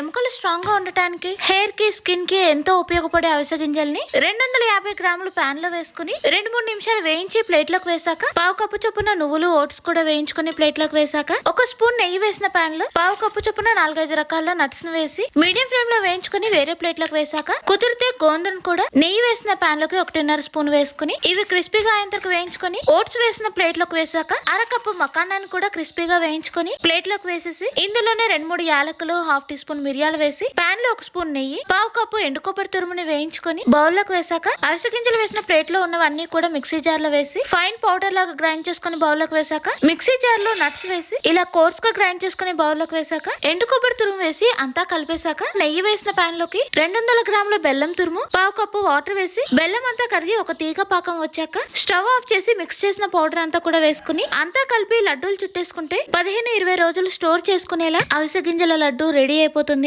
ఎముకలు స్ట్రాంగ్గా ఉండటానికి హెయిర్కి స్కిన్కి ఎంతో ఉపయోగపడే అవిసె గింజల్ని రెండు వందల యాభై గ్రాములు ప్యాన్లో వేసుకుని రెండు మూడు నిమిషాలు వేయించి ప్లేట్లోకి వేసాక పావు కప్పు చొప్పున నువ్వులు ఓట్స్ కూడా వేయించుకుని ప్లేట్లోకి వేసాక ఒక స్పూన్ నెయ్యి వేసిన ప్యాన్లో పావు కప్పు చొప్పున నాలుగైదు రకాల నట్స్ను వేసి మీడియం ఫ్లేమ్లో వేయించుకుని వేరే ప్లేట్లోకి వేసాక కుదిరితే గోందను కూడా నెయ్యి వేసిన పాన్లోకి ఒకటిన్నర స్పూన్ వేసుకుని ఇవి క్రిస్పీగా అయ్యేంతకు వేయించుకొని ఓట్స్ వేసిన ప్లేట్లోకి వేసాక అర కప్పు మకానాన్ని కూడా క్రిస్పీగా వేయించుకొని ప్లేట్లోకి వేసేసి ఇందులోనే రెండు మూడు యాలకులు హాఫ్ టీ స్పూన్ మిరియాలు వేసి పాన్లో ఒక స్పూన్ నెయ్యి పావు కప్పు ఎండు కొబ్బరి తురుముని వేయించుకొని బౌల్లోకి వేసాక అవిసె గింజలు వేసిన ప్లేట్లో ఉన్నవన్నీ కూడా మిక్సీ జార్లో వేసి ఫైన్ పౌడర్ లాగా గ్రైండ్ చేసుకుని బౌల్లోకి వేసాక మిక్సీ జార్లో నట్స్ వేసి ఇలా కోర్స్గా గ్రైండ్ చేసుకుని బౌల్లోకి వేసాక ఎండు కొబ్బరి తురుము వేసి అంతా కలిపేశాక నెయ్యి వేసిన పాన్లోకి రెండు వందల గ్రాముల బెల్లం తురుము పావు కప్పు వాటర్ వేసి బెల్లం అంతా కరిగి ఒక తీగ పాకం వచ్చాక స్టవ్ ఆఫ్ చేసి మిక్స్ చేసిన పౌడర్ అంతా కూడా వేసుకుని అంతా కలిపి లడ్డూలు చుట్టేసుకుంటే పదిహేను ఇరవై రోజులు స్టోర్ చేసుకునేలా అవిసె గింజల లడ్డు రెడీ అయిపోతుంది.